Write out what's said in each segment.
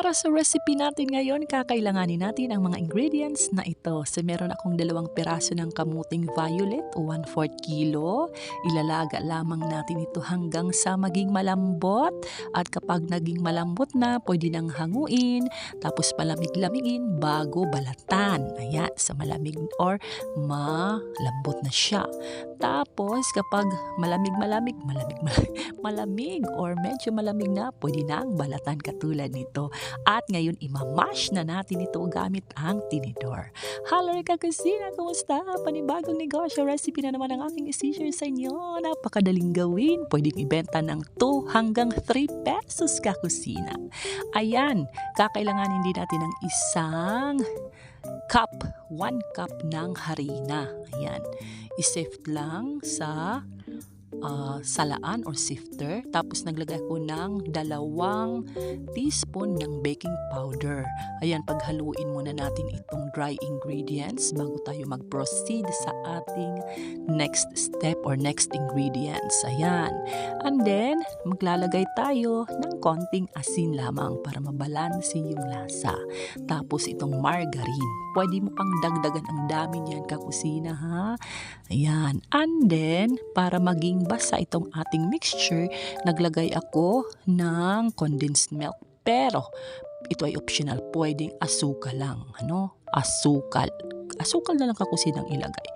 Para sa recipe natin ngayon, kakailanganin natin ang mga ingredients na ito. So meron akong dalawang piraso ng kamuting violet o 1/4 kilo. Ilalaga lamang natin ito hanggang sa maging malambot. At kapag naging malambot na, pwede nang hanguin. Tapos palamig-lamigin bago balatan. Ayan, sa malamig or malambot na siya. Tapos kapag malamig-malamig, malamig-malamig, malamig or medyo malamig na, pwede na ang balatan katulad nito. At ngayon, imamash na natin ito gamit ang tinidor. Hello ka kusina, kumusta? Panibagong negosyo recipe na naman ang aking isi-share sa inyo. Napakadaling gawin. Pwedeng ibenta ng 2 hanggang 3 pesos ka kusina. Ayan, kakailanganin din natin ng isang cup, 1 cup ng harina. Ayan, isift lang sa uh, salaan or sifter. Tapos naglagay ko ng dalawang teaspoon ng baking powder. Ayan, paghaluin muna natin itong dry ingredients bago tayo mag-proceed sa ating next step or next ingredients. Ayan. And then, maglalagay tayo ng konting asin lamang para mabalansi yung lasa. Tapos itong margarine. Pwede mo pang dagdagan ang dami niyan kakusina ha. Ayan. And then, para maging basa itong ating mixture, naglagay ako ng condensed milk. Pero, ito ay optional. Pwedeng asukal lang. Ano? Asukal. Asukal na lang kakusinang ilagay.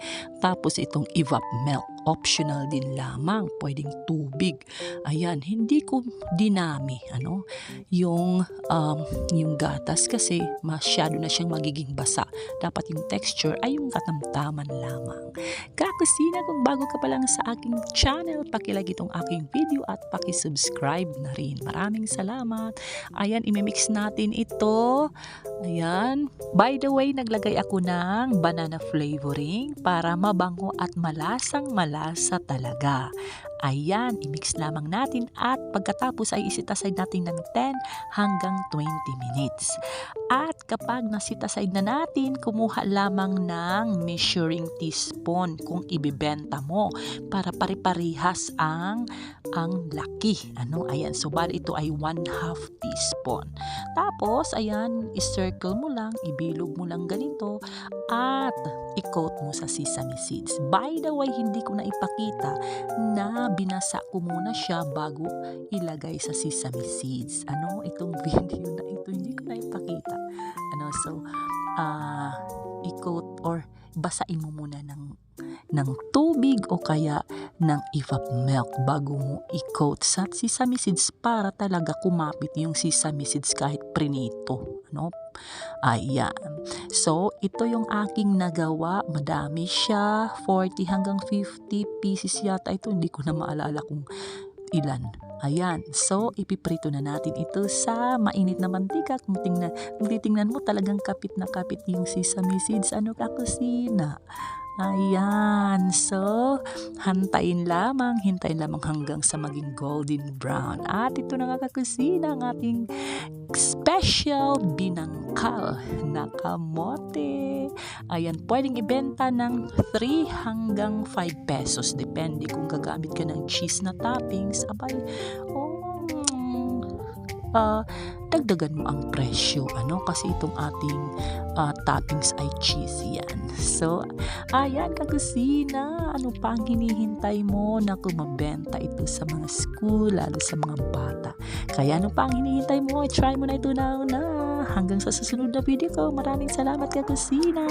Tapos itong evap milk. Optional din lamang. Pwedeng tubig. Ayan, hindi ko dinami. Ano? Yung, um, yung gatas kasi masyado na siyang magiging basa. Dapat yung texture ay yung katamtaman lamang. Kakusina, kung bago ka pa lang sa aking channel, pakilagi itong aking video at pakisubscribe na rin. Maraming salamat. Ayan, imimix natin ito. Ayan. By the way, naglagay ako ng banana flavoring para mabango at malasang malasa talaga. Ayan, imix lamang natin at pagkatapos ay isit aside natin ng 10 hanggang 20 minutes. At kapag nasit aside na natin, kumuha lamang ng measuring teaspoon kung ibibenta mo para pare-parihas ang ang laki. Ano? Ayan, so bali ito ay 1 half teaspoon. Tapos, ayan, i-circle mo lang, ibilog mo lang ganito at i-coat mo sa sesame seeds. By the way, hindi ko na ipakita na binasa ko muna siya bago ilagay sa sesame seeds. Ano, itong video na ito, hindi ko na ipakita. So, uh, i-coat or basain mo muna ng ng tubig o kaya ng evap milk bago mo i-coat sa sesame seeds para talaga kumapit yung sesame seeds kahit prinito. Ano? Ayan. So, ito yung aking nagawa. Madami siya. 40 hanggang 50 pieces yata. Ito, hindi ko na maalala kung ilan. Ayan. So, ipiprito na natin ito sa mainit na mantika. Kung, tingnan, kung titingnan mo, talagang kapit na kapit yung sesame seeds. Ano ka kusina? Ayan. So, hantayin lamang, hintayin lamang hanggang sa maging golden brown. At ito na nga kakusina ang ating special binangkal na kamote. Ayan, pwedeng ibenta ng 3 hanggang 5 pesos. Depende kung gagamit ka ng cheese na toppings. Abay, oh, uh, dagdagan mo ang presyo ano kasi itong ating uh, toppings ay cheesy yan. So ayan kakusina ano pa ang hinihintay mo na kumabenta ito sa mga school lalo sa mga bata? Kaya ano pa ang hinihintay mo? Try mo na ito na na hanggang sa susunod na video ko. Maraming salamat kakusina